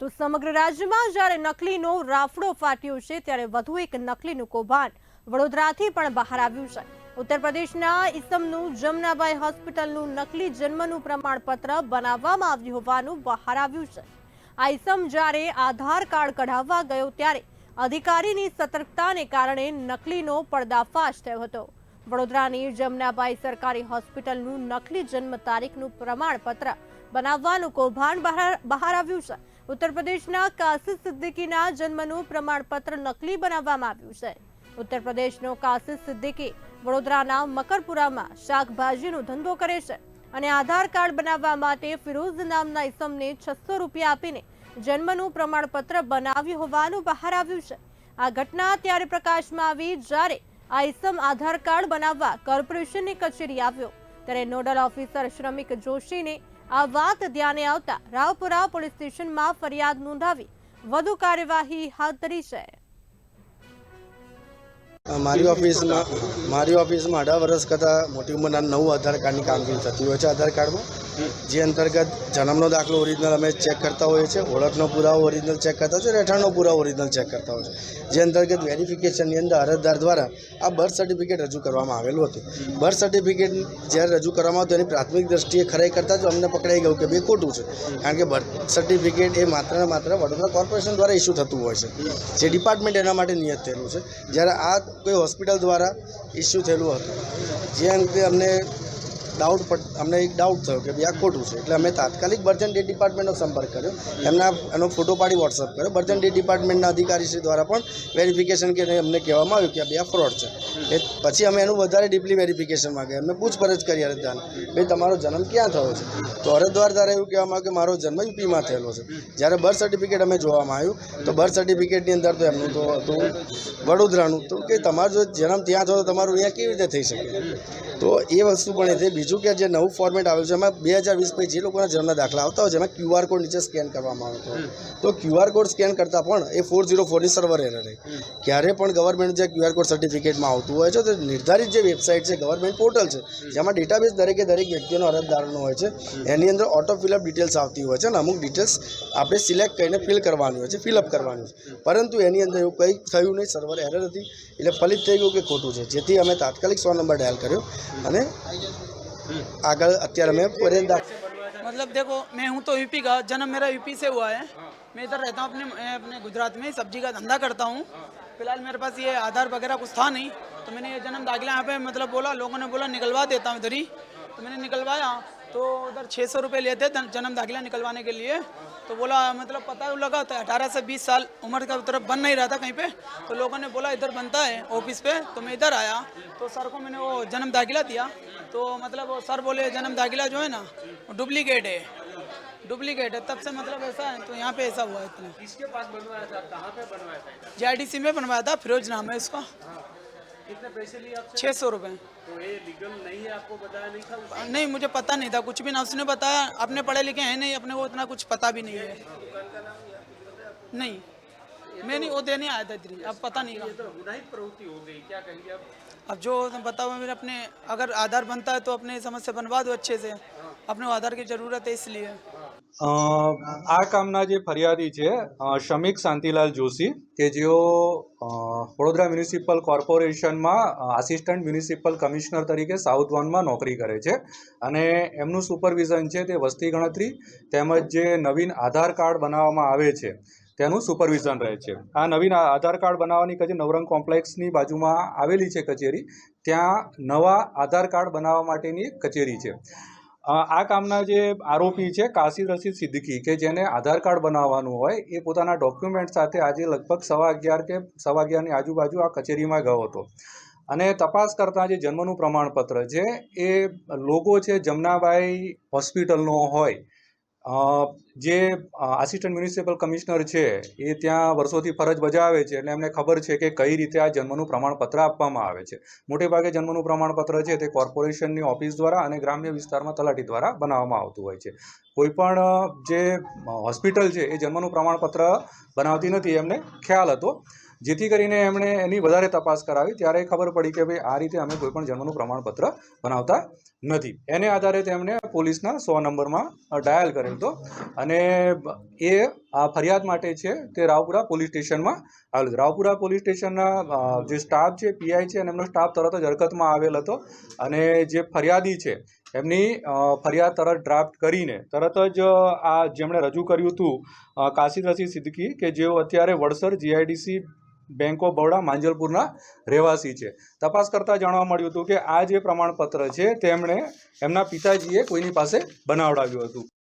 તો સમગ્ર રાજ્યમાં જ્યારે નકલીનો રાફડો ફાટ્યો છે, ત્યારે વધુ એક નકલીનું કૌભાંડ વડોદરાથી પણ બહાર આવ્યું છે. ઉત્તર પ્રદેશના ઇસમનું જમનાબાઈ હોસ્પિટલનું નકલી જન્મનું પ્રમાણપત્ર બનાવવામાં આવ્યું હોવાનું બહાર આવ્યું છે. આ ઇસમ જ્યારે આધાર કાર્ડ કઢાવવા ગયો, ત્યારે અધિકારીની સતર્કતાને કારણે નકલીનો પર્દાફાશ થયો હતો. વડોદરાની જમનાબાઈ સરકારી હોસ્પિટલનું નકલી જન્મ તારીખનું પ્રમાણપત્ર બનાવવાનું કૌભાંડ બહાર આવ્યું છે. ઉત્તર પ્રદેશના કાસિદ સિદ્દીકીના જન્મનું પ્રમાણપત્ર નકલી બનાવવામાં આવ્યું છે. ઉત્તર પ્રદેશનો કાસિદ સિદ્દીકી વડોદરાના મકરપુરામાં શાકભાજીનો ધંધો કરે છે અને આધાર કાર્ડ બનાવવા માટે ફિરોઝ નામના ઇસમને છસો રૂપિયા આપીને જન્મનું પ્રમાણપત્ર બનાવ્યું હોવાનું બહાર આવ્યું છે. આ ઘટના ત્યારે પ્રકાશમાં આવી જ્યારે આ ઇસમ આધાર કાર્ડ બનાવવા કોર્પોરેશનની કચેરી આવ્યો. ત્યારે નોડલ ઓફિસર શ્રમિક જોશીને આ વાત ધ્યાને આવતા રાવપુરા પોલીસ સ્ટેશનમાં ફરિયાદ નોંધાવી વધુ કાર્યવાહી હાથ ધરી છે. મારી ઓફિસમાં મારી ઓફિસમાં અઢાર વર્ષ કરતાં મોટી ઉંમરના નવું આધાર કાર્ડની કામગીરી થતી હોય છે આધાર કાર્ડમાં. જે અંતર્ગત જન્મનો દાખલો ઓરિજિનલ અમે ચેક કરતા હોઈએ છીએ, ઓળખનો પુરાવો ઓરિજિનલ ચેક કરતા હોય છે રહેઠાણનો પુરાવો ઓરિજિનલ ચેક કરતા હોય છે જે અંતર્ગત વેરિફિકેશનની અંદર અરજદાર દ્વારા આ બર્થ સર્ટિફિકેટ રજૂ કરવામાં આવેલું હતું. બર્થ સર્ટિફિકેટ જ્યારે રજૂ કરવામાં આવતું એની પ્રાથમિક દ્રષ્ટિએ ખરાઈ કરતાં જ અમને પકડાઈ ગયું કે બે ખોટું છે. કારણ કે બર્થ સર્ટિફિકેટ એ માત્ર ને માત્ર વડોદરા કોર્પોરેશન દ્વારા ઇસ્યુ થતું હોય છે. જે ડિપાર્ટમેન્ટ એના માટે નિયત થયેલું છે. જ્યારે આ કોઈ હોસ્પિટલ દ્વારા ઇસ્યુ થયેલું હતું, જે અંગે અમને ડાઉટ પડ અમને એક ડાઉટ થયો કે ભાઈ આ ખોટું છે. એટલે અમે તાત્કાલિક બર્જન ડેટ ડિપાર્ટમેન્ટનો સંપર્ક કર્યો. એમના, એનો ફોટો પાડી વોટ્સઅપ કર્યો. બર્જન ડેટ ડિપાર્ટમેન્ટના અધિકારીશ્રી દ્વારા પણ વેરિફિકેશન કે અમને કહેવામાં આવ્યું કે બે આ ફ્રોડ છે. એ પછી અમે એનું વધારે ડીપલી વેરિફિકેશન માંગે. અમે પૂછપરછ કરી અરજદારને ભાઈ તમારો જન્મ ક્યાં થયો છે? તો અરજદાર દ્વારા એવું કહેવામાં આવ્યું કે મારો જન્મ યુપીમાં થયેલો છે. જ્યારે બર્થ સર્ટિફિકેટ અમે જોવામાં આવ્યું, તો બર્થ સર્ટિફિકેટની અંદર તો એમનું તો હતું વડોદરાનું, તો કે તમારો જન્મ ત્યાં થયો તો તમારું અહીંયા કેવી રીતે થઈ શકે? તો એ વસ્તુ પણ એ છે બીજું કે જે નવું ફોર્મેટ આવ્યું છે એમાં બે હજાર વીસ પછી જે લોકોના જન્મના દાખલા આવતા હોય છે એમાં ક્યુઆર કોડ નીચે સ્કેન કરવામાં આવતો તો ક્યુઆર કોડ સ્કેન કરતાં પણ એ ફોર ઝીરો ફોરની સર્વર એરર રહે. ક્યારે પણ ગવર્મેન્ટ જે ક્યુઆર કોડ સર્ટિફિકેટમાં આવતું હોય છે તો નિર્ધારિત જે વેબસાઇટ છે ગવર્મેન્ટ પોર્ટલ છે જેમાં ડેટાબેઝ દરેકે દરેક વ્યક્તિનો અરજદારનો હોય છે. એની અંદર ઓટો ફિલઅપ ડિટેલ્સ આવતી હોય છે અને અમુક ડિટેલ્સ આપણે સિલેક્ટ કરીને ફિલ કરવાની હોય છે ફિલઅપ કરવાની છે. પરંતુ એની અંદર એવું કંઈ થયું નહીં સર્વર એરર હતી એટલે ફલિત થઈ ગયું કે ખોટું છે. જેથી અમે તાત્કાલિક સો નંબર ડાયલ કર્યો અને આગળ અત્યારે અમે ફરિયાદ દાખલ मतलब देखो मैं हूँ तो यूपी का जन्म मेरा यूपी से हुआ है मैं इधर रहता हूँ अपने मैं अपने गुजरात में सब्जी का धंधा करता हूँ फिलहाल मेरे पास ये आधार वगैरह कुछ था नहीं तो मैंने ये जन्म दाखिला यहाँ पे मतलब बोला लोगों ने बोला निकलवा देता हूँ इधर ही तो मैंने निकलवाया तो उधर छः सौ रुपये लिए थे जन- जन्म दाखिला निकलवाने के लिए तो बोला मतलब पता लगा था अठारह से बीस साल उम्र का तरफ़ बन नहीं रहा था कहीं पे। तो लोगों ने बोला इधर बनता है ऑफ़िस पे तो मैं इधर आया। तो सर को मैंने वो जन्म दाखिला दिया। तो मतलब सर बोले जन्म दाखिला जो है ना वो डुप्लीकेट है। डुप्लीकेट है तब से मतलब ऐसा है तो यहाँ पे ऐसा हुआ है इतना। किसके पास बनवाया था? कहाँ पे बनवाया था? जे में बनवाया था फिरोज नाम है इसका। कितने पैसे लिए आपसे? छः सौ रुपये तो ये लीगल नहीं है आपको बताया नहीं था नहीं मुझे पता नहीं था कुछ भी ना उसने बताया। अपने पढ़े लिखे हैं नहीं अपने को इतना कुछ पता भी नहीं है। नहीं। मैं नहीं वो देने आया था इधर अब पता नहीं ये तो प्रवृत्ति हो गई क्या कहेंगे आप? अब जो बताओ मेरे अपने अगर आधार बनता है तो अपने समझ से बनवा दो अच्छे से। अपने आधार की ज़रूरत है इसलिए। આ કામના જે ફરિયાદી છે શમિક શાંતિલાલ જોશી, કે જેઓ વડોદરા મ્યુનિસિપલ કોર્પોરેશનમાં આસિસ્ટન્ટ મ્યુનિસિપલ કમિશનર તરીકે સાઉથ વનમાં નોકરી કરે છે. અને એમનું સુપરવિઝન છે તે વસ્તી ગણતરી તેમજ જે નવીન આધાર કાર્ડ બનાવવામાં આવે છે, તેનું સુપરવિઝન રહે છે. આ નવીન આધાર કાર્ડ બનાવવાની કચેરી નવરંગ કોમ્પ્લેક્સની બાજુમાં આવેલી છે કચેરી. ત્યાં નવા આધાર કાર્ડ બનાવવા માટેની કચેરી છે. આ કામના જે આરોપી છે, કાશી રશીદ સિદ્દીકી, કે જેને આધાર કાર્ડ બનાવવાનું હોય, એ પોતાના ડોક્યુમેન્ટ સાથે આજે લગભગ સવા અગિયાર કે સવા અગિયારની આજુબાજુ આ કચેરીમાં ગયો હતો. અને તપાસ કરતાં જે જન્મનું પ્રમાણપત્ર છે, એ લોગો છે, જમનાબાઈ હોસ્પિટલનો હોય. જે આસિસ્ટન્ટ મ્યુનિસિપલ કમિશનર છે, એ ત્યાં વર્ષોથી ફરજ બજાવે છે એટલે એમને ખબર છે કે કઈ રીતે આ જન્મનું પ્રમાણપત્ર આપવામાં આવે છે. મોટે ભાગે જન્મનું પ્રમાણપત્ર છે તે કોર્પોરેશનની ઓફિસ દ્વારા અને ગ્રામ્ય વિસ્તારમાં તલાટી દ્વારા બનાવવામાં આવતું હોય છે. કોઈ પણ, જે હોસ્પિટલ છે એ જન્મનું પ્રમાણપત્ર બનાવતી નથી એમને ખ્યાલ હતો. જેથી કરીને એમણે એની વધારે તપાસ કરાવી. ત્યારે ખબર પડી કે ભાઈ આ રીતે અમે કોઈ પણ જન્મનું પ્રમાણપત્ર બનાવતા નથી. એને આધારે તેમણે પોલીસના સો નંબરમાં ડાયલ કરેલ હતો. અને, એ, આ ફરિયાદ માટે છે તે રાવપુરા પોલીસ સ્ટેશનમાં આવેલ રાવપુરા પોલીસ સ્ટેશનના જે સ્ટાફ છે પીઆઈ છે, અને એમનો સ્ટાફ તરત જ હરકતમાં આવેલ હતો. અને જે ફરિયાદી છે, એમની ફરિયાદ તરત ડ્રાફ્ટ કરીને, તરત જ આ જેમણે રજૂ કર્યું હતું કાશી રશીદ સિદ્દીકી કે જેઓ અત્યારે Vadsar GIDC bank of Baroda માંજલપુરના રહેવાસી છે. તપાસ કરતાં જાણવા મળ્યું હતું કે આ જે પ્રમાણપત્ર છે, તેમણે એમના પિતાજીએ કોઈની પાસે બનાવડાવ્યું હતું.